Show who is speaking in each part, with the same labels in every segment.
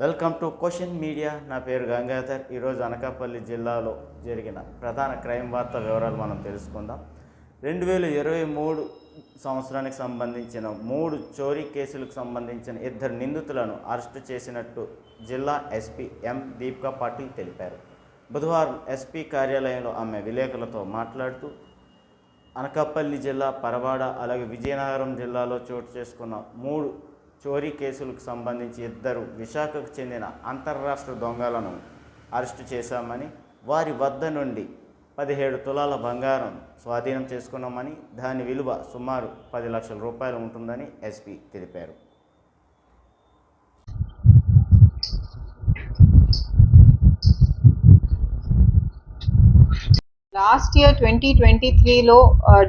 Speaker 1: Welcome to question media. నా పేరు గంగాధర్. ఈరోజు అనకాపల్లి జిల్లాలో జరిగిన ప్రధాన క్రైమ్ వార్త వివరాలు మనం తెలుసుకుందాం. రెండు వేల ఇరవై మూడు సంవత్సరానికి సంబంధించిన మూడు చోరీ కేసులకు సంబంధించిన ఇద్దరు నిందితులను అరెస్టు చేసినట్టు జిల్లా ఎస్పీ ఎం దీపికా పాటిల్ తెలిపారు. బుధవారం ఎస్పీ కార్యాలయంలో ఆమె విలేకరులతో మాట్లాడుతూ అనకాపల్లి జిల్లా పరవాడ అలాగే విజయనగరం జిల్లాలో చోటు చేసుకున్న మూడు చోరీ కేసులకు సంబంధించి ఇద్దరు విశాఖకు చెందిన అంతర్రాష్ట్ర దొంగలను అరెస్టు చేశామని వారి వద్ద నుండి పదిహేడు తులాల బంగారం స్వాధీనం చేసుకున్నామని దాని విలువ సుమారు పది లక్షల రూపాయలు ఉంటుందని ఎస్పీ తెలిపారు.
Speaker 2: లాస్ట్ ఇయర్ ట్వంటీ ట్వంటీ త్రీలో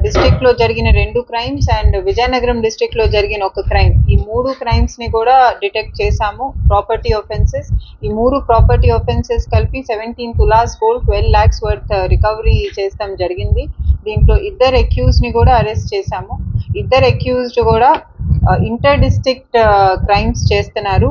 Speaker 2: డిస్ట్రిక్ట్లో జరిగిన రెండు క్రైమ్స్ అండ్ విజయనగరం డిస్ట్రిక్ట్లో జరిగిన ఒక క్రైమ్. ఈ మూడు క్రైమ్స్ని కూడా డిటెక్ట్ చేశాము ప్రాపర్టీ ఒఫెన్సెస్ ఈ మూడు ప్రాపర్టీ ఒఫెన్సెస్ కలిపి seventeen tolas gold twelve lakhs worth recovery చేస్తాం జరిగింది. దీంట్లో ఇద్దరు అక్యూజ్ని కూడా అరెస్ట్ చేశాము. ఇద్దరు అక్యూజ్డ్ కూడా ఇంటర్ డిస్ట్రిక్ట్ క్రైమ్స్ చేస్తున్నారు.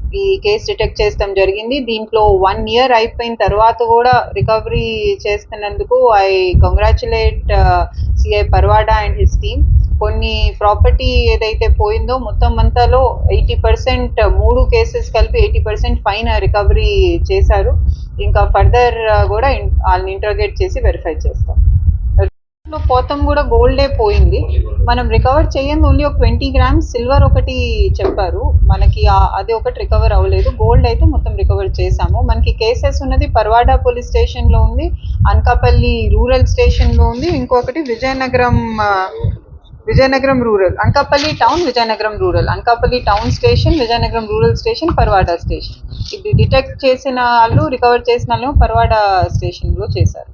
Speaker 2: ఈ కేసు డిటెక్ట్ చేస్తాం జరిగింది. దీంట్లో వన్ ఇయర్ అయిపోయిన తర్వాత కూడా రికవరీ చేస్తున్నందుకు I congratulate CI Parawada and his team. కొన్ని ప్రాపర్టీ ఏదైతే పోయిందో మొత్తం అంతాలో ఎయిటీ పర్సెంట్ మూడు కేసెస్ కలిపి ఎయిటీ పర్సెంట్ ఫైన్ రికవరీ చేశారు. ఇంకా ఫర్దర్ కూడా వాళ్ళని ఇంటర్గేట్ చేసి వెరిఫై చేస్తాం. లో పోతం కూడా గోల్డే పోయింది. మనం రికవర్ చేయండి ఓన్లీ ఒక ట్వంటీ గ్రామ్స్ సిల్వర్ ఒకటి చెప్పారు. మనకి అది ఒకటి రికవర్ అవ్వలేదు. గోల్డ్ అయితే మొత్తం రికవర్ చేసాము మనకి కేసెస్ ఉన్నది పర్వాడా పోలీస్ స్టేషన్లో ఉంది అనకాపల్లి రూరల్ స్టేషన్లో ఉంది ఇంకొకటి Vizianagaram Vizianagaram rural Anakapalli town Vizianagaram rural. Anakapalli town station Vizianagaram rural station Parawada station. ఇది డిటెక్ట్ చేసిన వాళ్ళు రికవర్ చేసిన వాళ్ళు పర్వాడా స్టేషన్లో చేశారు.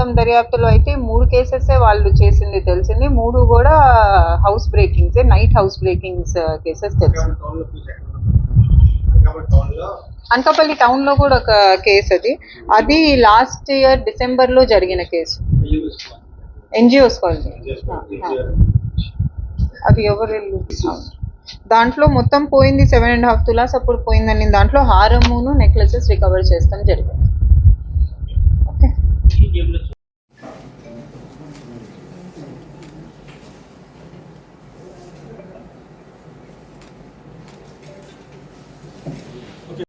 Speaker 2: మొత్తం దర్యాప్తులో అయితే మూడు కేసెస్ వాళ్ళు చేసింది తెలిసింది. మూడు కూడా house breakings night house breakings cases తెలిసింది అనకాపల్లి టౌన్లో కూడా ఒక కేసు అది. అది లాస్ట్ ఇయర్ డిసెంబర్లో జరిగిన కేసు. NGOs colony. అది ఎవరు. దాంట్లో మొత్తం పోయింది సెవెన్ అండ్ హాఫ్ తులాస్ అప్పుడు పోయిందని. దాంట్లో హారమును నెక్లెసెస్ రికవర్ చేస్తాం జరిగింది.